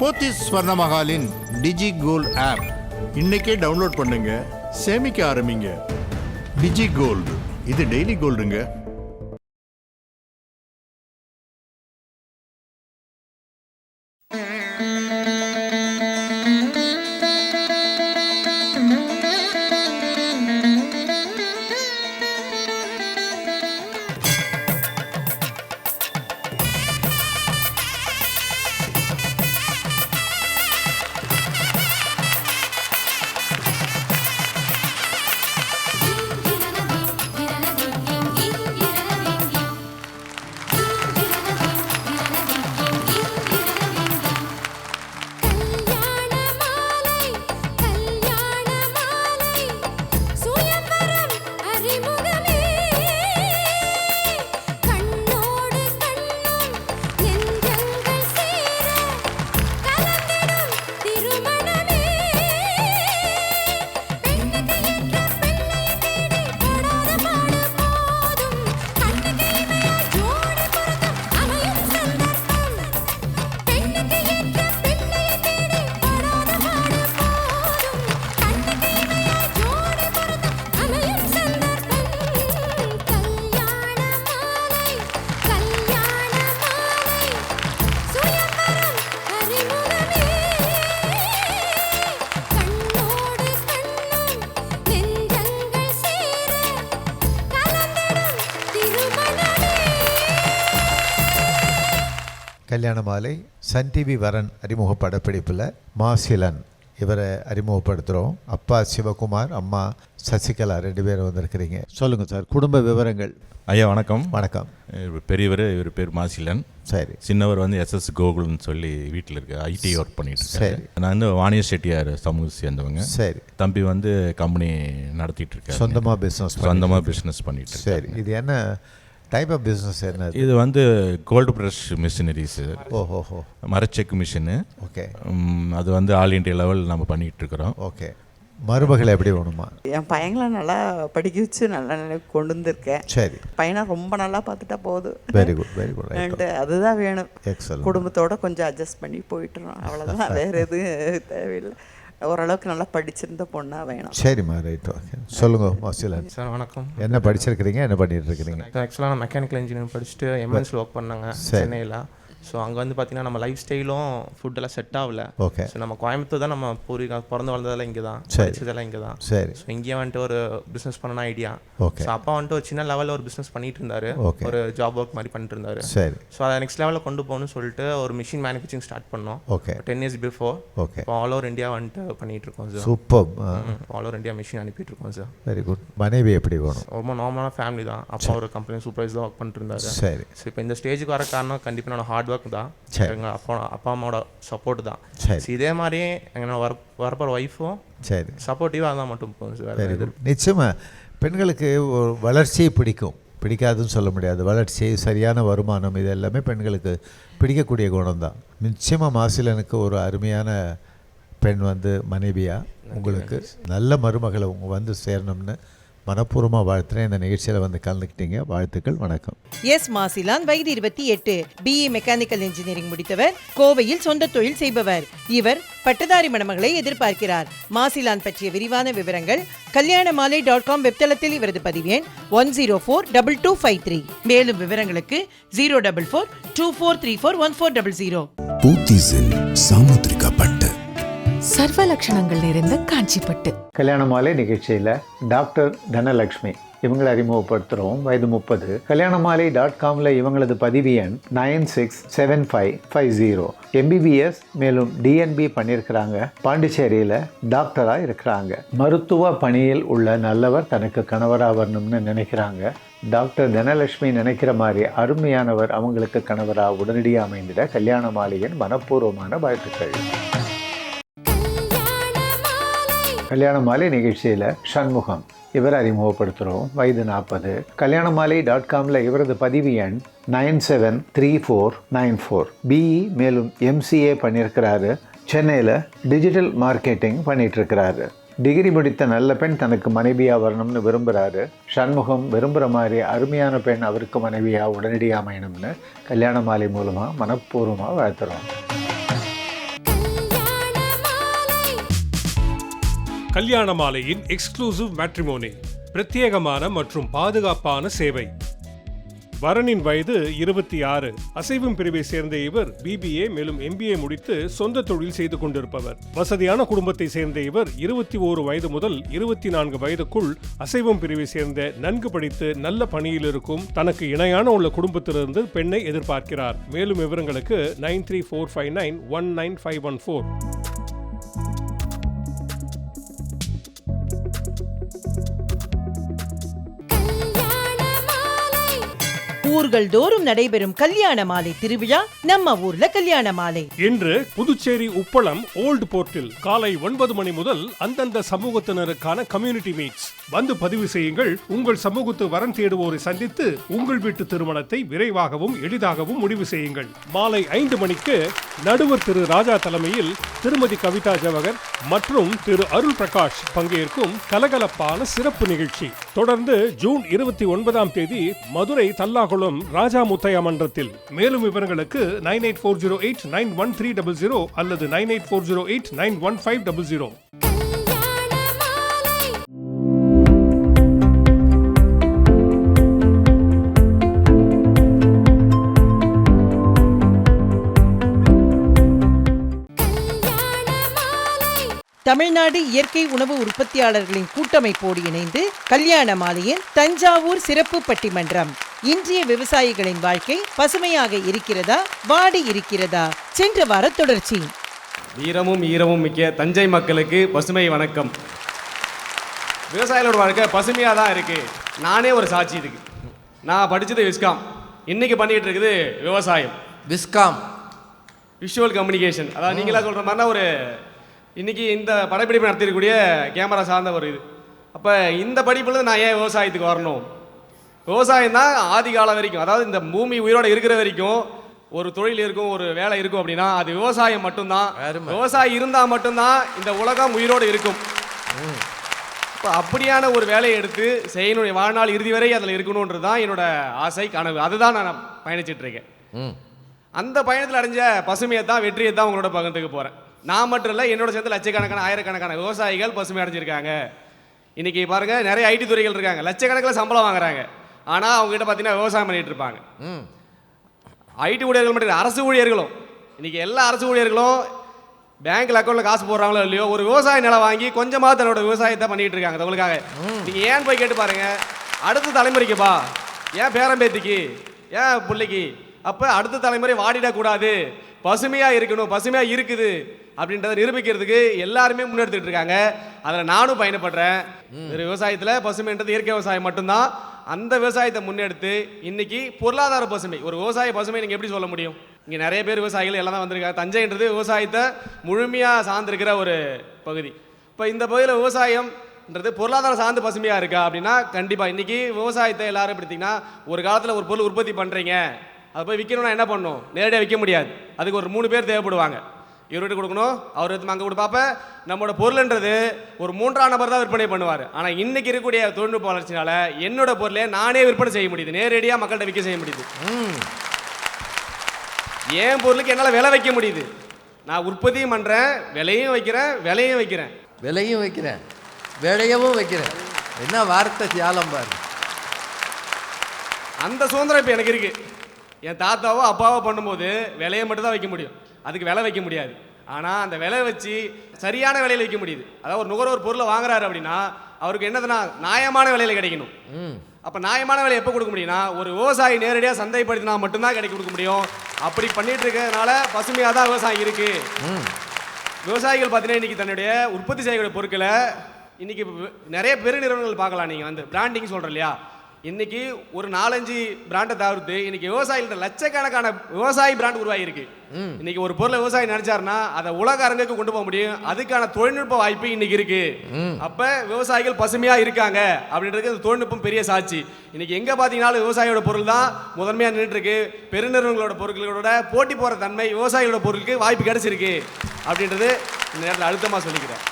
போத்திஸ் ஸ்வர்ணமஹாலின் digi gold app. இன்னைக்கே download பண்ணுங்க சேமிக்க ஆரம்பிங்க. டிஜி கோல்டு இது டெய்லி கோல்டுங்க கல்யாண மாலை சன் டிவி வரன் அறிமுக படப்பிடிப்பில் மாசிலன். இவரை அறிமுகப்படுத்துகிறோம் அப்பா சிவகுமார் அம்மா சசிகலா ரெண்டு பேரும் வந்திருக்கிறீங்க. சொல்லுங்கள் சார் குடும்ப விவரங்கள். ஐயா வணக்கம். வணக்கம். பெரியவர் இவர் பேர் மாசிலன். சரி. சின்னவர் வந்து எஸ்எஸ் கோகுல்னு சொல்லி வீட்டில் இருக்க ஐடி ஒர்க் பண்ணிட்டு சரி. நான் வந்து வாணிய செட்டியார் சமூக சேர்ந்தவங்க. சரி. தம்பி வந்து கம்பெனி நடத்திட்டு இருக்காரு. சொந்தமாக பிஸ்னஸ் சொந்தமாக பிஸ்னஸ் பண்ணிட்டு. சரி. இது என்ன டைப் ஆஃப் பிஸ்னஸ் என்ன இது வந்து கோல்டு ப்ரஷ் மிஷினரிஸ் ஓஹோஹோ மரச்செக் மிஷினு ஓகே. அது வந்து ஆல் இண்டியா லெவல் நம்ம பண்ணிட்டு இருக்கிறோம். ஓகே. மருமகள் எப்படி வேணுமா? என் பையங்களை நல்லா படிக்க வச்சு நல்ல நிலைக்கு கொண்டு வந்திருக்கேன். சரி. பையனை ரொம்ப நல்லா பார்த்துட்டா போதும். Very good very good And அதுதான் வேணும். குடும்பத்தோட கொஞ்சம் அட்ஜஸ்ட் பண்ணி போயிட்டுறோம். அவ்வளோதான் வேற எதுவும் தேவையில்லை. ஓரளவுக்கு நல்லா படிச்சிருந்த பொண்ணா வேணும். சரிம்மா ரைட் ஓகே. சொல்லுங்க மாசிலன் சார் வணக்கம். என்ன படிச்சிருக்கிறீங்க? என்ன பண்ணிட்டு இருக்கிறீங்க ஆக்சுவலாக நான் மெக்கானிக்கல் இன்ஜினியரிங் படிச்சுட்டு எம்என்ஸில் ஒர்க் பண்ணாங்க. சென்னையில். ஸோ அங்கே வந்து பார்த்தீங்கன்னா நம்ம லைஃப் ஸ்டைலும் ஃபுட்டெல்லாம் செட் ஆகல. ஓகே ஸோ நம்ம கோயம்புத்தூர் தான் நம்ம பூர்வீகம் பிறந்து வளர்ந்ததெல்லாம் இங்கே தான். சரி. படிச்சதெல்லாம் இங்கே தான். சரி. ஸோ இங்கேயே வந்துட்டு ஒரு பிஸ்னஸ் பண்ணணும் ஐடியா ஓகே ஸோ அப்பா வந்துட்டு ஒரு சின்ன லெவலில் ஒரு பிஸ்னஸ் பண்ணிட்டு இருந்தாரு. ஒரு ஜாப் ஒர்க் மாதிரி பண்ணிட்டு இருந்தாரு. சரி. ஸோ அதை நெக்ஸ்ட் லெவலில் கொண்டு போகணும்னு சொல்லிட்டு ஒரு மிஷின் மேனுஃபேக்சரிங் ஸ்டார்ட் பண்ணோம். Okay ten years before okay இப்போ ஆல் ஓவர் இந்தியா வந்துட்டு பண்ணிட்டு இருக்கோம் sir super all over India machine அனுப்பிட்டு இருக்கோம் சார் வெரி குட் மனைவி எப்படி வேணும்? ரொம்ப நார்மலான ஃபேமிலி தான். அப்பா ஒரு கம்பெனி சூப்பர்வைஸ் தான் ஒர்க் பண்ணிட்டு இருந்தாரு. சரி. ஸோ இப்போ இந்த ஸ்டேஜுக்கு வர காரணம் கண்டிப்பாக நான் ஹார்ட் ஒர்க் தான். சரி. எங்கள் அப்பா அப்பா அம்மாவோட சப்போர்ட் தான். இதே மாதிரியே எங்கள் வர வரப்போகிற ஒய்ஃபும் சரி. சப்போர்ட்டிவாக இருந்தால் மட்டும் போதும் நிச்சயமாக பெண்களுக்கு ஒரு வளர்ச்சியை பிடிக்கும். பிடிக்காதுன்னு சொல்ல முடியாது. வளர்ச்சி சரியான வருமானம் இது எல்லாமே பெண்களுக்கு பிடிக்கக்கூடிய குணம் தான். நிச்சயமாக மாசிலனுக்கு ஒரு அருமையான பெண் வந்து மனைவியா உங்களுக்கு நல்ல மருமகளை வந்து சேரணும்னு மனப்பூர்வமாக வாழ்த்துறேன். இந்த நிகழ்ச்சியில் வந்து கலந்துக்கிட்டீங்க. வாழ்த்துக்கள். வணக்கம். எஸ் மாசிலான் வயது இருபத்தி எட்டு. பிஇ மெக்கானிக்கல் இன்ஜினியரிங் முடித்தவர். கோவையில் சொந்த தொழில் செய்பவர். இவர் பட்டதாரி மணமகளை எதிர்பார்க்கிறார். மாசிலான் பற்றிய விரிவான விவரங்கள் கல்யாண மாலை டாட் காம் வெப்தளத்தில் இவரது பதிவேன் one zero four double two five three. மேலும் விவரங்களுக்கு zero double four two four three four one four double zero. பூத்திஸில் Samudrika Pattu சர்வ லட்சணங்கள் நிறைந்த காஞ்சிப்பட்டு கல்யாண மாலை நிகழ்ச்சியில் டாக்டர் தனலக்ஷ்மி. இவங்களை அறிமுகப்படுத்துகிறோம் வயது முப்பது. கல்யாண மாலை டாட் காமில் இவங்களது பதிவு எண் nine six seven five five zero. MBBS மேலும் டிஎன்பி பண்ணியிருக்கிறாங்க. பாண்டிச்சேரியில் டாக்டராக இருக்கிறாங்க. மருத்துவ பணியில் உள்ள நல்லவர் தனக்கு கணவராக வரணும்னு நினைக்கிறாங்க. டாக்டர் தனலட்சுமி நினைக்கிற மாதிரி அருமையானவர் அவங்களுக்கு கணவராக உடனடியாக அமைந்திட கல்யாண மாலையின் மனப்பூர்வமான வாழ்த்துக்கள். கல்யாண மாலை நிகழ்ச்சியில் சண்முகம் இவர் அறிமுகப்படுத்துகிறோம் வயது நாற்பது கல்யாண மாலை டாட் காமில் இவரது பதிவு எண் nine seven three four nine four. BE மேலும் எம்சிஏ பண்ணியிருக்கிறாரு சென்னையில் டிஜிட்டல் மார்க்கெட்டிங் பண்ணிகிட்ருக்கிறாரு டிகிரி முடித்த நல்ல பெண் தனக்கு மனைவியாக வரணும்னு விரும்புகிறாரு சண்முகம் விரும்புகிற மாதிரி அருமையான பெண் அவருக்கு மனைவியாக உடனடியாக அமையணும்னு கல்யாண மாலை மூலமாக மனப்பூர்வமாக வாழ்த்துறோம். கல்யாண மாலையின் எக்ஸ்க்ளூசிவ் மேட்ரிமோனி பிரத்யேகமான மற்றும் பாதுகாப்பான சேவை. வரனின் வயது இருபத்தி ஆறு. அசைவம் பிரிவை சேர்ந்த இவர் பிபிஏ மேலும் எம்பிஏ முடித்து சொந்த தொழில் செய்து கொண்டிருப்பவர். வசதியான குடும்பத்தை சேர்ந்த இவர் இருபத்தி ஓரு வயது முதல் இருபத்தி நான்கு வயதுக்குள் அசைவம் பிரிவை சேர்ந்த நன்கு படித்து நல்ல பணியில் இருக்கும் தனக்கு இணையான உள்ள குடும்பத்திலிருந்து பெண்ணை எதிர்பார்க்கிறார். மேலும் விவரங்களுக்கு nine three four five nine one nine five one four. ஊர்கள் தோறும் நடைபெறும் கல்யாண மாலை திருவிழா நம்ம ஊர்ல கல்யாண மாலை. இன்று புதுச்சேரி உப்பளம் ஓல்டு போர்ட்டில் காலை ஒன்பது மணி முதல் அந்தந்த சமூகத்தினருக்கான கம்யூனிட்டி மீட்ஸ் வந்து பதிவு செய்யுங்கள். உங்கள் சமூகத்து வரன் தேடுவோரை சந்தித்து உங்கள் வீட்டு திருமணத்தை விரைவாகவும் எளிதாகவும் முடிவு செய்யுங்கள். மாலை ஐந்து மணிக்கு நடுவர் திரு ராஜா தலைமையில் திருமதி கவிதா ஜவகர் மற்றும் திரு அருள் பிரகாஷ் பங்கேற்கும் கலகலப்பான சிறப்பு நிகழ்ச்சி. தொடர்ந்து ஜூன் இருபத்தி ஒன்பதாம் தேதி மதுரை தல்லாகுளம் ராஜா முத்தையா மன்றத்தில் மேலும் விவரங்களுக்கு nine eight four zero eight nine one three double zero அல்லது nine eight four zero eight nine one five double zero. Tamil Nadu இயற்கை உணவு உற்பத்தியாளர்களின் கூட்டமைப்போடு இணைந்து கல்யாண மாலையின் தஞ்சாவூர் சிறப்பு பட்டிமன்றம். இன்றைய விவசாயிகளின் வாழ்க்கை பசுமையாக இருக்கிறதா? வாடி இருக்கிறதா? சென்ற வார தொடர்ச்சி. வீரமும் ஈரமும் மிக்க தஞ்சை மக்களுக்கு பசுமை வணக்கம். விவசாயிகளோட வாழ்க்கை பசுமையாக தான் இருக்குது நானே ஒரு சாட்சி இதுக்கு. நான் படித்தது விஸ்காம். இன்னைக்கு பண்ணிகிட்டு இருக்குது விவசாயம். விஸ்காம். விஷுவல் கம்யூனிகேஷன் அதாவது நீங்களா சொல்கிற மாதிரினா ஒரு இன்னைக்கு இந்த படப்பிடிப்பு நடத்திருக்கக்கூடிய கேமரா சார்ந்த ஒரு இது. அப்போ இந்த படிப்புல நான் ஏன் விவசாயத்துக்கு வரணும்? விவசாயம் தான் ஆதி காலம் வரைக்கும் அதாவது இந்த பூமி உயிரோட இருக்கிற வரைக்கும் ஒரு தொழில் இருக்கும் ஒரு வேலை இருக்கும் அப்படின்னா அது விவசாயம் மட்டும்தான். விவசாயம் இருந்தால் மட்டும்தான் இந்த உலகம் உயிரோடு இருக்கும். இப்போ அப்படியான ஒரு வேலையை எடுத்து செய்யணும் என் வாழ்நாள் இறுதி வரை அதில் இருக்கணுன்றது தான் என்னோட ஆசை கனவு. அதுதான் நான் ம். அந்த பயணத்தில் அடைஞ்ச பசுமையை தான் வெற்றியை தான் உங்களோட பகிர்ந்துக்க போகிறேன் நான் மட்டும் இல்லை என்னோட சேர்ந்து லட்சக்கணக்கான ஆயிரக்கணக்கான விவசாயிகள் பசுமை அடைஞ்சிருக்காங்க. இன்னைக்கு பாருங்க நிறைய ஐடி துறைகள் இருக்காங்க. லட்சக்கணக்கில் சம்பளம் வாங்குறாங்க. ஆனால் அவங்க கிட்ட பார்த்தீங்கன்னா விவசாயம் பண்ணிட்டு இருப்பாங்க. ஐடி ஊழியர்கள் மட்டும் அரசு ஊழியர்களும். இன்னைக்கு எல்லா அரசு ஊழியர்களும் பேங்க்ல அக்கௌண்ட்ல காசு போடுறாங்களோ இல்லையோ ஒரு விவசாய நிலம் வாங்கி கொஞ்சமா தன்னோட விவசாயத்தை பண்ணிட்டு இருக்காங்க அது உங்களுக்காக நீங்க ஏன் போய் கேட்டு பாருங்க அடுத்த தலைமுறைக்குப்பா ஏன் பேரம்பேத்திக்கு? ஏன் பிள்ளைக்கு? அப்ப அடுத்த தலைமுறை வாடிடக்கூடாது. பசுமையா இருக்கணும் பசுமையா இருக்குது. அப்படின்றத நிரூபிக்கிறதுக்கு எல்லாருமே முன்னெடுத்துட்டு இருக்காங்க. அதில் நானும் பயணப்படுறேன். ஒரு விவசாயத்தில் பசுமைன்றது இயற்கை விவசாயம் மட்டும்தான். அந்த விவசாயத்தை முன்னெடுத்து இன்னைக்கு பொருளாதார பசுமை. ஒரு விவசாய பசுமை நீங்கள் எப்படி சொல்ல முடியும்? இங்கே நிறைய பேர் விவசாயிகள் எல்லாம் தான் வந்திருக்காங்க. தஞ்சைன்றது விவசாயத்தை முழுமையாக சார்ந்திருக்கிற ஒரு பகுதி. இப்போ இந்த பகுதியில் விவசாயம்ன்றது பொருளாதார சார்ந்து பசுமையாக இருக்கா அப்படின்னா கண்டிப்பாக இன்னைக்கு விவசாயத்தை எல்லாரும் எடுத்தீங்கன்னா ஒரு காலத்தில் ஒரு பொருள் உற்பத்தி பண்ணுறீங்க அதை போய் விற்கணும்னா என்ன பண்ணணும்? நேரடியாக விற்க முடியாது. அதுக்கு ஒரு மூணு பேர் தேவைப்படுவாங்க. இவர்கிட்ட கொடுக்கணும் அவர் எடுத்து அங்கே கொடுப்பாப்ப நம்மளோட பொருள்ன்றது ஒரு மூன்றாம் நபர் தான் விற்பனை பண்ணுவார். ஆனால் இன்னைக்கு இருக்கக்கூடிய தொழில்நுட்ப வளர்ச்சினால என்னோட பொருளை நானே விற்பனை செய்ய முடியுது. நேரடியாக மக்கள்கிட்ட விற்க செய்ய முடியுது. என் பொருளுக்கு என்னால் விலை வைக்க முடியுது. நான் உற்பத்தியும் பண்ணுறேன் விலையும் வைக்கிறேன் விலையும் வைக்கிறேன். விலையும் வைக்கிறேன். விளையவும் வைக்கிறேன். என்ன வார்த்தை தியாலம் பாரு. அந்த சுதந்திரம் இப்போ எனக்கு இருக்கு. என் தாத்தாவோ அப்பாவோ பண்ணும்போது விலையை மட்டும் தான் வைக்க முடியும். அதுக்கு விலை வைக்க முடியாது. ஆனால் அந்த விலை வச்சு சரியான விலையில் வைக்க முடியுது. அதாவது ஒரு நுகர்வோர் பொருளை வாங்குறாரு அப்படின்னா அவருக்கு என்னதுன்னா நியாயமான விலையில் கிடைக்கணும். அப்போ நியாயமான விலை எப்போ கொடுக்க முடியும்னா ஒரு விவசாயி நேரடியாக சந்தைப்படுத்தினா மட்டும்தான் கிடைக்க கொடுக்க முடியும். அப்படி பண்ணிட்டு இருக்கிறதுனால பசுமையாக தான் விவசாயம் இருக்கு. ம். விவசாயிகள் பார்த்தீங்கன்னா இன்னைக்கு தன்னுடைய உற்பத்தி செய்யக்கூடிய பொருட்களை இன்னைக்கு நிறைய பெருநிறுவனங்கள் பார்க்கலாம். நீங்கள் வந்து பிராண்டிங் சொல்கிறோம் இல்லையா? இன்னைக்கு ஒரு நாலஞ்சு பிராண்டை தவிர்த்து இன்னைக்கு விவசாயிகள்ட்ட லட்சக்கணக்கான விவசாயி பிராண்ட் உருவாகிருக்கு இன்னைக்கு ஒரு பொருளை விவசாயி நினைச்சாருன்னா அதை உலக அரங்குக்கு கொண்டு போக முடியும். அதுக்கான தொழில்நுட்ப வாய்ப்பு இன்னைக்கு இருக்கு. அப்ப விவசாயிகள் பசுமையா இருக்காங்க அப்படின்றதுக்கு இந்த தொழில்நுட்பம் பெரிய சாட்சி. இன்னைக்கு எங்க பாத்தீங்கன்னாலும் விவசாயியோட பொருள் தான் முதன்மையா நின்றுட்டு இருக்கு பெருநிறுவனங்களோட பொருட்களோட போட்டி போற தன்மை விவசாயிகளோட பொருளுக்கு வாய்ப்பு கிடைச்சிருக்கு. அப்படின்றது இந்த நேரத்தில் அழுத்தமா சொல்லிக்கிறேன்.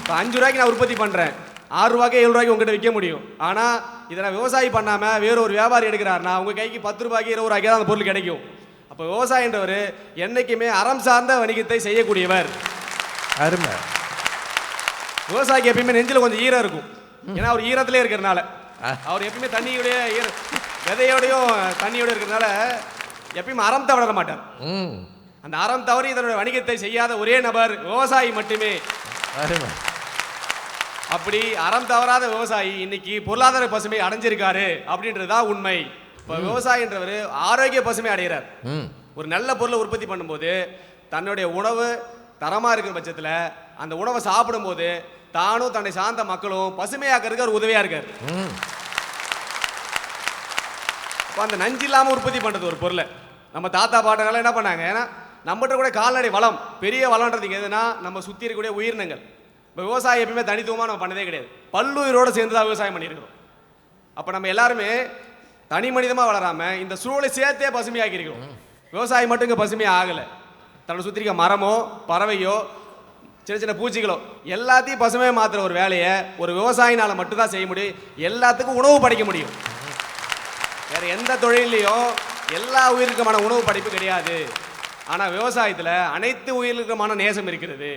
இப்போ அஞ்சு ரூபாய்க்கு நான் உற்பத்தி பண்றேன். ஆறு ரூபாய்க்கு ஏழு ரூபாய்க்கு உங்ககிட்ட விற்க முடியும். ஆனா இதை நான் விவசாயி பண்ணாம வேற ஒரு வியாபாரி எடுக்கிறாருன்னா உங்க கைக்கு பத்து ரூபாய்க்கு இருபது ரூபாய்க்கு தான் அந்த பொருள் கிடைக்கும். அப்போ விவசாயின்றவர் என்னைக்குமே அறம் சார்ந்த வணிகத்தை செய்யக்கூடியவர். அருமை. விவசாயிக்கு எப்பயுமே நெஞ்சில் கொஞ்சம் ஈரம் இருக்கும். ஏன்னா அவர் ஈரத்திலே இருக்கிறனால அவர் எப்பயுமே தண்ணியோடைய ஈர விதையோடையும் தண்ணியோட இருக்கிறனால எப்பயுமே அறம் தவற மாட்டார். அந்த அறம் தவறி இதனுடைய வணிகத்தை செய்யாத ஒரே நபர் விவசாயி மட்டுமே. அருமை. அப்படி அறம் தவறாத விவசாயி இன்னைக்கு பொருளாதார பசுமை அடைஞ்சிருக்காரு அப்படின்றதுதான் உண்மை. இப்போ விவசாயின்றவர் ஆரோக்கிய பசுமை அடைகிறார். ஒரு நல்ல பொருளை உற்பத்தி பண்ணும்போது தன்னுடைய உணவு தரமாக இருக்கிற பட்சத்தில் அந்த உணவை சாப்பிடும்போது தானும் தன்னை சார்ந்த மக்களும் பசுமையாக்கிறதுக்கு ஒரு உதவியாக இருக்கார். இப்போ அந்த நஞ்சு இல்லாமல் உற்பத்தி பண்ணுறது ஒரு பொருளை. நம்ம தாத்தா பாட்டனால என்ன பண்ணாங்க? ஏன்னா நம்மகிட்ட கூட கால்நடை வளம் பெரிய வளம்ன்றது எதுனா நம்ம சுற்றி இருக்கக்கூடிய உயிரினங்கள். இப்போ விவசாயம் எப்பயுமே தனித்துவமாக நம்ம பண்ணதே கிடையாது. பல்லுயிரோடு சேர்ந்து தான் விவசாயம் பண்ணியிருக்கிறோம். அப்போ நம்ம எல்லாருமே தனி மனிதமாக வளராமல் இந்த சூழலை சேர்த்தே பசுமையாக்கி இருக்கிறோம் விவசாயம் மட்டும் இங்கே பசுமையாக ஆகலை. தன்னை சுற்றி இருக்க மரமோ பறவையோ சின்ன சின்ன பூச்சிகளோ எல்லாத்தையும் பசுமையாக மாற்றுற ஒரு வேலையை ஒரு விவசாயினால் மட்டும்தான் செய்ய முடியும். எல்லாத்துக்கும் உணவு படைக்க முடியும். வேறு எந்த தொழிலையும் எல்லா உயிருக்குமான உணவு படைப்பு கிடையாது. ஆனால் விவசாயத்தில் அனைத்து உயிருக்குமான நேசம் இருக்கிறது.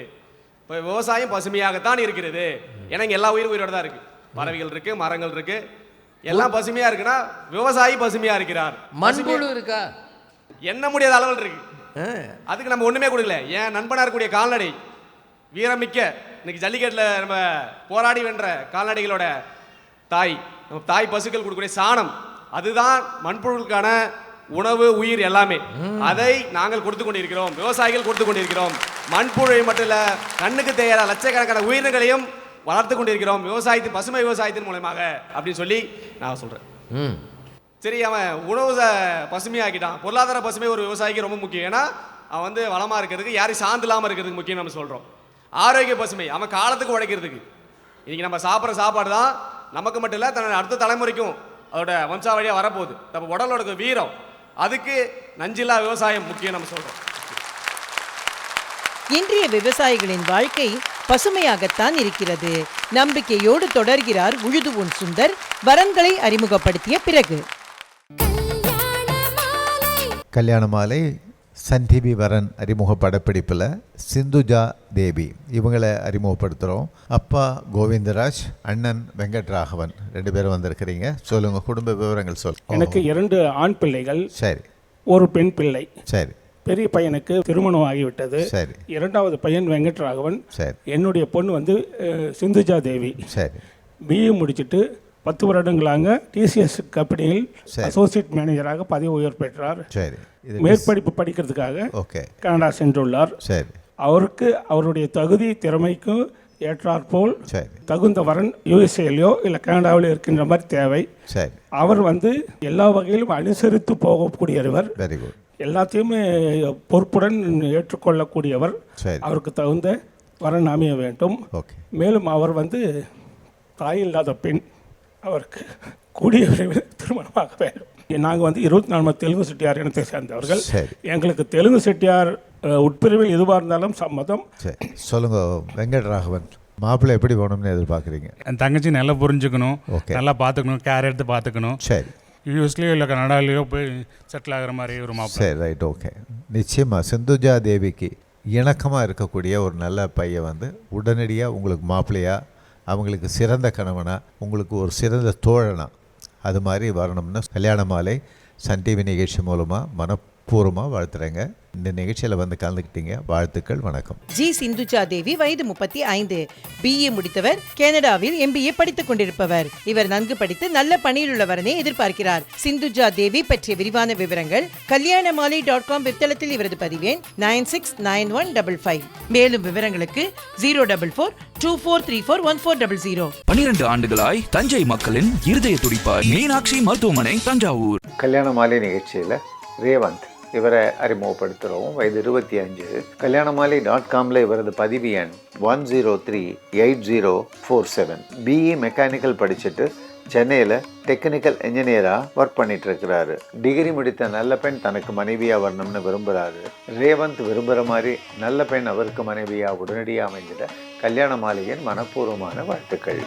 இப்போ விவசாயம் பசுமையாகத்தான் இருக்கிறது. ஏன்னா இங்கே எல்லா உயிரும் உயிரோட தான் இருக்கு. பறவைகள் இருக்கு மரங்கள் இருக்கு. எல்லாம் பசுமையா இருக்குன்னா விவசாயி பசுமையா இருக்கிறார். மண்புழு இருக்கா? எண்ண முடியாத அளவில் இருக்கு. அதுக்கு நம்ம ஒண்ணுமே கொடுக்கல. ஏன் நண்பனா இருக்கக்கூடிய கால்நடை வீரமிக்க இன்னைக்கு ஜல்லிக்கட்டில் நம்ம போராடி வென்ற கால்நடைகளோட தாய் நம்ம தாய் பசுக்கள் கொடுக்கக்கூடிய சாணம் அதுதான் மண்புழுக்களுக்கான உணவு உயிர் எல்லாமே. அதை நாங்கள் கொடுத்து கொண்டிருக்கிறோம். விவசாயிகள் கொடுத்து கொண்டிருக்கிறோம். மண்புழுவை மட்டும் இல்ல கண்ணுக்கு தேவையான லட்சக்கணக்கான உயிரினங்களையும் வளர்த்து கொண்டிருக்கிறோம். விவசாயத்தின் பசுமை விவசாயத்தின் மூலமாக அப்படின்னு சொல்லி நான் சொல்றேன். ம். சரி அவன் உணவு பசுமையாக்கிட்டான் பொருளாதார பசுமை ஒரு விவசாயிக்கு ரொம்ப முக்கியம். ஏன்னா அவன் வந்து வளமாக இருக்கிறதுக்கு யாரையும் சார்ந்து இல்லாமல் இருக்கிறதுக்கு முக்கியம் நம்ம சொல்கிறோம் ஆரோக்கிய பசுமை அவன் காலத்துக்கு உழைக்கிறதுக்கு. இன்னைக்கு நம்ம சாப்பிட்ற சாப்பாடு தான் நமக்கு மட்டும் இல்லை தன்னோட அடுத்த தலைமுறைக்கும் அதோட வம்சாவழியாக வரப்போகுது. நம்ம உடலோட வீரம். அதுக்கு நஞ்சில்லா விவசாயம் முக்கியம் நம்ம சொல்கிறோம் இன்றைய விவசாயிகளின் வாழ்க்கை பசுமையாகத்தான் இருக்கிறது. நம்பிக்கையோடு தொடர்கிறார் உழுதுவோன் சுந்தர். வரன்களை அறிமுகப்படுத்திய பிறகு. கல்யாண மாலை சன் டிவி வரன் அறிமுக படப்பிடிப்பில் சிந்துஜா தேவி. இவங்களை அறிமுகப்படுத்துகிறோம் அப்பா கோவிந்தராஜ் அண்ணன் வெங்கட்ராகவன். ரெண்டு பேரும் வந்திருக்கிறீங்க. சொல்லுங்கள் குடும்ப விவரங்கள் சொல். எனக்கு இரண்டு ஆண் பிள்ளைகள் சரி. ஒரு பெண் பிள்ளை. சரி. பெரிய பையனுக்கு திருமணம் ஆகிவிட்டது. சரி. இரண்டாவது பையன் வெங்கட்ராகவன். சரி. என்னுடைய பொண்ணு வந்து சிந்துஜா தேவி. சரி. பிஏ முடிச்சிட்டு பத்து வருடங்களாக டிசிஎஸ் கம்பெனியில். அசோசியேட் மேனேஜராக பதவி உயர் பெற்றார். சரி. மேற்படிப்பு படிக்கிறதுக்காக ஓகே. கனடா சென்றுள்ளார். சரி. அவருக்கு அவருடைய தகுதி திறமைக்கும் ஏற்றாற்போல் சரி. தகுந்த வரன் யூஎஸ்ஏலையோ இல்லை கனடாவிலோ இருக்கின்ற மாதிரி தேவை. அவர் வந்து எல்லா வகையிலும் அனுசரித்து போகக்கூடியவர் வெரி குட் எல்லாத்தையுமே பொறுப்புடன் ஏற்றுக்கொள்ளக்கூடியவர். அவருக்கு தகுந்த வரன் அமைய வேண்டும். மேலும் அவர் வந்து தாய் இல்லாத பெண். அவருக்கு கூடிய விரைவில் திருமணமாக வேண்டும். நாங்கள் வந்து இருபத்தி நாலு தெலுங்கு செட்டியார் இனத்தை சேர்ந்தவர்கள். சரி. எங்களுக்கு தெலுங்கு செட்டியார் உட்பிரிவில் எதுவாக இருந்தாலும் சம்மதம் சரி. சொல்லுங்க வெங்கட்ராகவன் மாப்பிள்ளை எப்படி போகணும்னு எதிர்பார்க்குறீங்க? என் தங்கச்சி நல்லா புரிஞ்சுக்கணும். ஓகே. நல்லா பார்த்துக்கணும் கேர் எடுத்து பார்த்துக்கணும் சரி. யூஎஸ்லேயோ இல்லை கனடாலேயோ போய் செட்டில் ஆகிற மாதிரி ஒரு மாப்பிள்ளை. சரி ரைட் ஓகே நிச்சயமாக சிந்துஜா தேவிக்கு இணக்கமாக இருக்கக்கூடிய ஒரு நல்ல பையன் வந்து உடனடியாக உங்களுக்கு மாப்பிள்ளையா அவங்களுக்கு சிறந்த கணவனா உங்களுக்கு ஒரு சிறந்த தோழனா அது மாதிரி வரணும்னு கல்யாண மாலை சன் டிவி நிகழ்ச்சி மூலமாக மனப்பூர்வமாக வாழ்த்துறேங்க. இந்த நிகழ்ச்சியில் வந்து கலந்துக்கிட்டீங்க. வாழ்த்துக்கள் வணக்கம். ஜி சிந்துஜா தேவி வயது முப்பத்தி ஐந்து. பிஏ முடித்தவர் கனடாவில் எம்பிஏ படித்துக் கொண்டிருப்பவர். இவர் நன்கு படித்து நல்ல பணியில் உள்ளவரனே எதிர்பார்க்கிறார். சிந்துஜா தேவி பற்றிய விரிவான விவரங்கள் கல்யாணமாலை டாட் காம் வெப்தளத்தில் இவரது பதிவேன் nine six nine one double five. மேலும் விவரங்களுக்கு zero double four two four three four one four double zero பனிரெண்டு ஆண்டுகளாய் தஞ்சை மக்களின் இருதய துடிப்பார் மீனாட்சி மருத்துவமனை தஞ்சாவூர். கல்யாண மாலை நிகழ்ச்சியில் ரேவந்த் இவரை அறிமுகப்படுத்துகிறோம் வயது இருபத்தி அஞ்சு. கல்யாண மாலை டாட் காமில் இவரது பதிவு எண் one zero three eight zero four seven BE mechanical படிச்சுட்டு சென்னையில் டெக்னிக்கல் இன்ஜினியராக ஒர்க் பண்ணிட்டு இருக்கிறாரு டிகிரி முடித்த நல்ல பெண் தனக்கு மனைவியாக வரணும்னு விரும்புகிறாரு ரேவந்த் விரும்புகிற மாதிரி நல்ல பெண் அவருக்கு மனைவியாக உடனடியாக அமைஞ்சிட கல்யாண மாலையின் மனப்பூர்வமான வாழ்த்துக்கள்.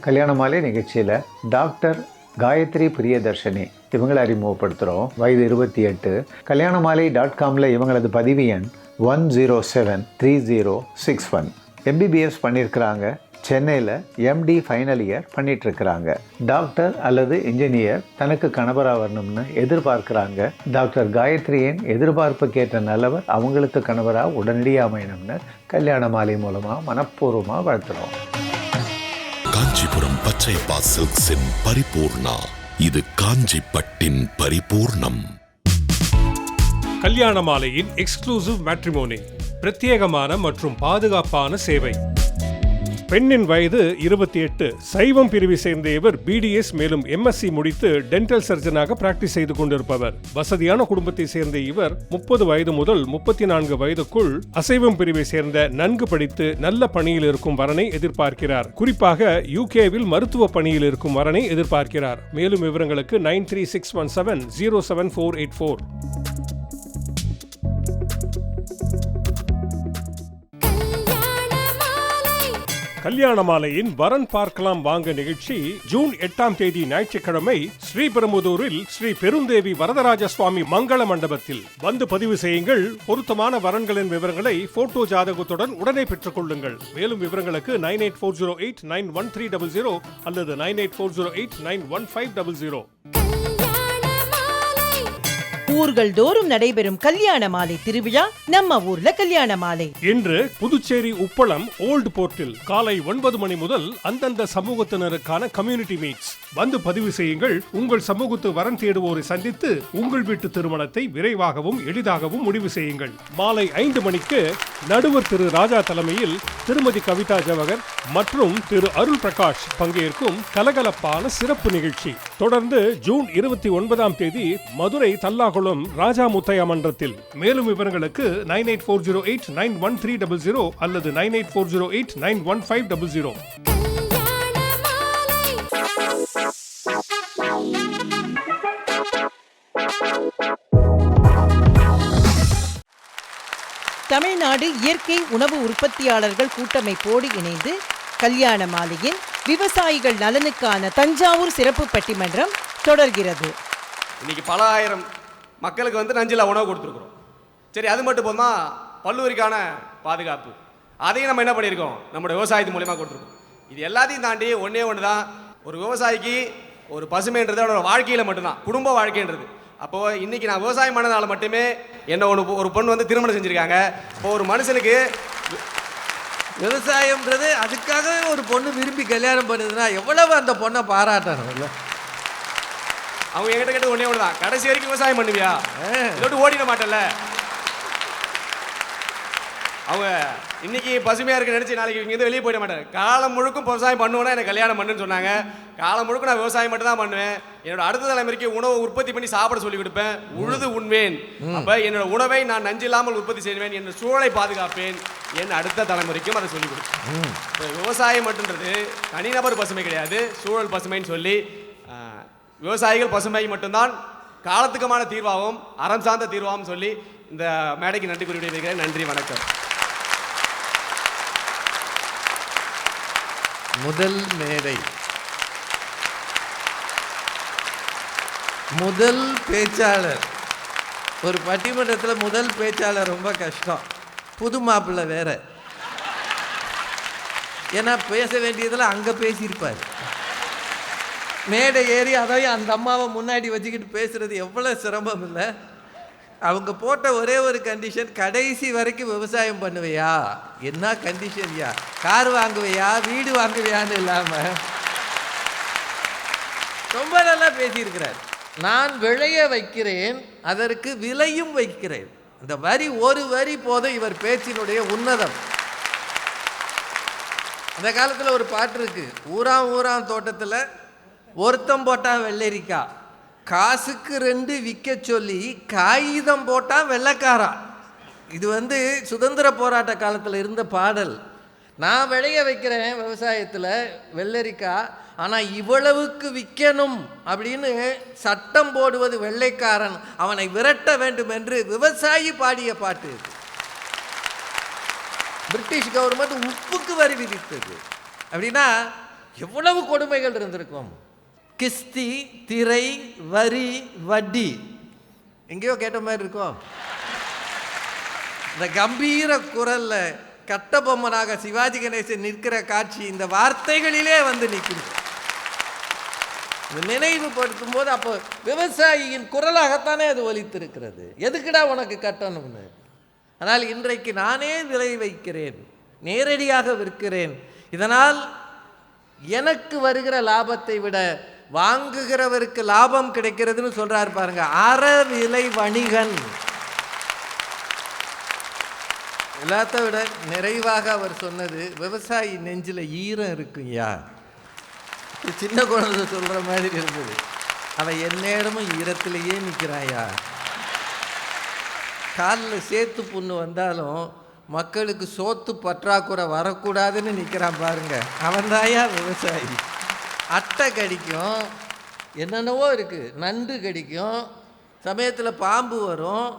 கல்யாண மாலை நிகழ்ச்சியில் டாக்டர் காயத்ரி பிரியதர்ஷினி. இவங்களை அறிமுகப்படுத்துகிறோம் வயது இருபத்தி எட்டு. கல்யாண மாலை டாட் காமில் இவங்களது பதிவு எண் one zero oh seven three zero oh six one MBBS பண்ணியிருக்கிறாங்க சென்னையில் எம்டி ஃபைனல் இயர் பண்ணிகிட்ருக்கிறாங்க டாக்டர் அல்லது இன்ஜினியர் தனக்கு கணவராக வரணும்னு எதிர்பார்க்குறாங்க. டாக்டர் காயத்ரியின் எதிர்பார்ப்புக்கேற்ற நல்லவர் அவங்களுக்கு கணவராக உடனடியாக அமையணும்னு கல்யாண மாலை மூலமாக மனப்பூர்வமாக வாழ்த்துறோம். காஞ்சிபுரம் பச்சை பாசில்ஸின் பரிபூர்ணா. இது காஞ்சி பட்டின் பரிபூர்ணம். கல்யாண மாலையின் எக்ஸ்க்ளூசிவ் மேட்ரிமோனி பிரத்யேகமான மற்றும் பாதுகாப்பான சேவை. பெண்ணின் வயது இருபத்தி எட்டு சைவம் பிரிவை சேர்ந்த இவர் பிடிஎஸ் மேலும் எம்எஸ்சி முடித்து டென்டல் சர்ஜனாக பிராக்டிஸ் செய்து கொண்டிருப்பவர். வசதியான குடும்பத்தை சேர்ந்த இவர் முப்பது வயது முதல் முப்பத்தி நான்கு வயதுக்குள் அசைவம் பிரிவை சேர்ந்த நன்கு படித்து நல்ல பணியில் இருக்கும் வரனை எதிர்பார்க்கிறார். குறிப்பாக யூகேவில் மருத்துவ பணியில் இருக்கும் வரனை எதிர்பார்க்கிறார். மேலும் விவரங்களுக்கு nine three six one seven zero seven four eight four. கல்யாண மாலையின் வரன் பார்க்கலாம் வாங்க நிகழ்ச்சி ஜூன் எட்டாம் தேதி ஞாயிற்றுக்கிழமை ஸ்ரீபெரும்புதூரில் ஸ்ரீ பெருந்தேவி வரதராஜ சுவாமி மங்கள மண்டபத்தில். வந்து பதிவு செய்யுங்கள். பொருத்தமான வரன்களின் விவரங்களை போட்டோ ஜாதகத்துடன் உடனே பெற்றுக் கொள்ளுங்கள். மேலும் விவரங்களுக்கு nine eight four zero eight nine one three double zero அல்லது nine eight four zero eight nine one five double zero. ஊர்கள் தோறும் நடைபெறும் கல்யாண மாலை திருவிழா நம்ம ஊர்ல கல்யாண மாலை. இன்று புதுச்சேரி உப்பளம் ஓல்டு போர்ட்டில் காலை ஒன்பது மணி முதல் அந்தந்த சமூகத்தினருக்கான கம்யூனிட்டி மீட்ஸ் வந்து பதிவு செய்யுங்கள். உங்கள் சமூகத்து வரன் தேடுவோரை சந்தித்து உங்கள் வீட்டு திருமணத்தை விரைவாகவும் எளிதாகவும் முடிவு செய்யுங்கள். மாலை ஐந்து மணிக்கு நடுவர் திரு ராஜா தலைமையில் திருமதி கவிதா ஜவகர் மற்றும் திரு அருள் பிரகாஷ் பங்கேற்கும் கலகலப்பான சிறப்பு நிகழ்ச்சி. தொடர்ந்து ஜூன் இருபத்தி ஒன்பதாம் தேதி மதுரை தல்லாகுளம் ராஜா முத்தையா மன்றத்தில். மேலும் விவரங்களுக்கு nine eight four zero eight nine one three double zero அல்லது nine eight four zero eight nine one five double zero. Tamil Nadu இயற்கை உணவு உற்பத்தியாளர்கள் கூட்டமைப்போடு இணைந்து கல்யாண மாலையின் விவசாயிகள் நலனுக்கான தஞ்சாவூர் சிறப்பு பட்டிமன்றம் தொடர்கிறது. இன்னைக்கு பல ஆயிரம் மக்களுக்கு வந்து நஞ்சில் உணவு கொடுத்துருக்குறோம். சரி அது மட்டும் போதுமா? பல்லூரிக்கான பாதுகாப்பு. அதையும் நம்ம என்ன பண்ணியிருக்கோம்? நம்மளோட விவசாயத்து மூலியமாக கொடுத்துருக்கோம். இது எல்லாத்தையும் தாண்டி ஒன்றே ஒன்று தான் ஒரு விவசாயிக்கு ஒரு பசுமைன்றது அவனோட வாழ்க்கையில் மட்டும்தான். குடும்ப வாழ்க்கைன்றது. அப்போது இன்றைக்கி நான் விவசாயம் பண்ணதால் மட்டுமே என்ன ஒன்று ஒரு பொண்ணு வந்து திருமணம் செஞ்சுருக்காங்க. இப்போ ஒரு மனுஷனுக்கு விவசாயம்ன்றது அதுக்காகவே ஒரு பொண்ணு விரும்பி கல்யாணம் பண்ணுதுன்னா எவ்வளவு அந்த பொண்ணை பாராட்டணும்ல அவங்க என்கிட்ட கேட்டு ஒன்றே ஒன்று தான் கடைசி வரைக்கும் விவசாயம் பண்ணுவியா? இல்லாட்டி ஓடிட மாட்டல அவங்க இன்னைக்கு பசுமையாக இருக்க நினச்சி நாளைக்கு இங்கேருந்து வெளியே போயிட மாட்டேன் காலம் முழுக்கும் விவசாயம் பண்ணுவேன்னா எனக்கு கல்யாணம் பண்ணுன்னு சொன்னாங்க. காலம் முழுக்க நான் விவசாயம் மட்டும் தான் பண்ணுவேன். என்னோட அடுத்த தலைமுறைக்கு உணவு உற்பத்தி பண்ணி சாப்பிட சொல்லி கொடுப்பேன். உழுது உண்வேன். அப்போ என்னோட உணவை நான் நஞ்சு இல்லாமல் உற்பத்தி செய்வேன். என் சூழலை பாதுகாப்பேன். என் அடுத்த தலைமுறைக்கும் அதை சொல்லிக் கொடுப்பேன். விவசாயம் மட்டுன்றது தனிநபர் பசுமை கிடையாது. சூழல் பசுமைன்னு சொல்லி விவசாயிகள் பசுமை மட்டும்தான். காலத்துக்குமான தீர்வாகவும் அறம் சார்ந்த தீர்வாகவும் சொல்லி இந்த மேடைக்கு நன்றி குறிப்பிட்டு நன்றி வணக்கம். முதல் மேடை. முதல் பேச்சாளர். ஒரு பட்டிமன்றத்தில் முதல் பேச்சாளர் ரொம்ப கஷ்டம். புது மாப்பிள்ளை வேற. ஏன்னா பேச வேண்டியதில் அங்கே பேசியிருப்பார். மேடை ஏறி அதையும் அந்த அம்மாவை முன்னாடி வச்சுக்கிட்டு பேசுகிறது எவ்வளோ சிரமம் இல்லை? அவங்க போட்ட ஒரே ஒரு கண்டிஷன் கடைசி வரைக்கும் விவசாயம் பண்ணுவையா? என்ன கண்டிஷன்யா கார் வாங்குவையா? வீடு வாங்குவியான்னு இல்லாமல் ரொம்ப நல்லா பேசியிருக்கிறார். நான் விளைய வைக்கிறேன் அதற்கு விலையும் வைக்கிறேன். இந்த வரி ஒரு வரி போதும் இவர் பேச்சினுடைய உன்னதம். அந்த காலத்தில் ஒரு பாட்டு இருக்கு. ஊராம் ஊராம் தோட்டத்தில் ஒருத்தம் போட்டான் வெள்ளரிக்காய் காசுக்கு ரெண்டு விற்க சொல்லி காகிதம் போட்டால் வெள்ளக்காரா. இது வந்து சுதந்திர போராட்ட காலத்தில் இருந்த பாடல். நான் விளைய வைக்கிறேன் விவசாயத்தில் வெள்ளரிக்காய் ஆனால் இவ்வளவுக்கு விற்கணும் அப்படின்னு சட்டம் போடுவது வெள்ளைக்காரன். அவனை விரட்ட வேண்டும் என்று விவசாயி பாடிய பாட்டு பிரிட்டிஷ் கவர்மெண்ட் உப்புக்கு வரி விதித்தது. அப்படின்னா எவ்வளவு கொடுமைகள் இருந்திருக்கும்? கிஸ்தி திரை வரி வட்டி. எங்கேயோ கேட்ட மாதிரி இருக்கும். இந்த கம்பீர குரல்ல கட்டபொம்மனாக சிவாஜி கணேசன் நிற்கிற காட்சி இந்த வார்த்தைகளிலே வந்து நிற்கிறது நினைவுபடுத்தும் போது அப்போ விவசாயியின் குரலாகத்தானே அது ஒலித்திருக்கிறது. எதுக்குடா உனக்கு கட்டணும்னு? ஆனால் இன்றைக்கு நானே விலை வைக்கிறேன். நேரடியாக விற்கிறேன். இதனால் எனக்கு வருகிற லாபத்தை விட வாங்குகிறவருக்கு லாபம் கிடைக்கிறதுன்னு சொல்றாரு பாருங்க. அற விலை வணிகன். எல்லாத்த விட நிறைவாக அவர் சொன்னது விவசாயி நெஞ்சில் ஈரம் இருக்குங்கய்யா சின்ன குழந்தை சொல்கிற மாதிரி இருந்தது. அவன் எந்நேரமும் ஈரத்திலேயே நிற்கிறாயா காலில் சேர்த்து புண்ணு வந்தாலும் மக்களுக்கு சோத்து பற்றாக்குறை வரக்கூடாதுன்னு நிற்கிறான் பாருங்க. அவன் தாயா விவசாயி. அட்டை கடிக்கும். என்னென்னவோ இருக்குது நண்டு கடிக்கும். சமயத்தில் பாம்பு வரும்.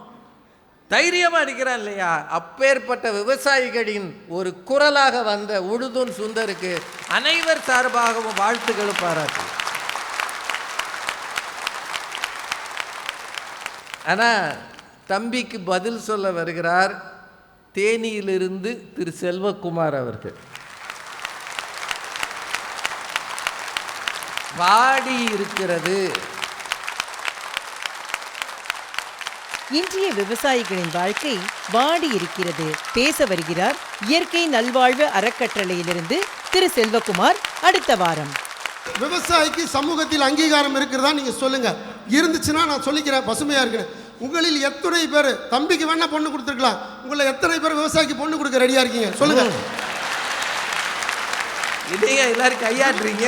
தைரியமாக அடிக்கிறான் இல்லையா? அப்பேற்பட்ட விவசாயிகளின் ஒரு குரலாக வந்த உழுதுன் சுந்தருக்கு அனைவர் சார்பாகவும் வாழ்த்துக்களும் பாராட்டு. ஆனால் தம்பிக்கு பதில் சொல்ல வருகிறார் தேனியிலிருந்து திரு செல்வகுமார் அவர்கள். வாடி இருக்கிறது. இன்றைய விவசாயிகளின் வாழ்க்கை வாடி இருக்கிறது. பேச வருகிறார் இயற்கை நல்வாழ்வு அறக்கட்டளையிலிருந்து திரு செல்வகுமார். அடுத்த வாரம். விவசாயிக்கு சமூகத்தில் அங்கீகாரம் இருக்கிறதா நீங்க சொல்லுங்க. இருந்துச்சுன்னா நான் சொல்லிக்கிறேன் பசுமையா இருக்கிறேன் உங்களில் எத்தனை பேர் தம்பிக்கு வேணா பொண்ணு கொடுத்துருக்கலாம். உங்களை எத்தனை பேர் விவசாயிக்கு பொண்ணு கொடுக்க ரெடியா இருக்கீங்க? சொல்லுங்க. இதையே எல்லாரும் கையாடுறீங்க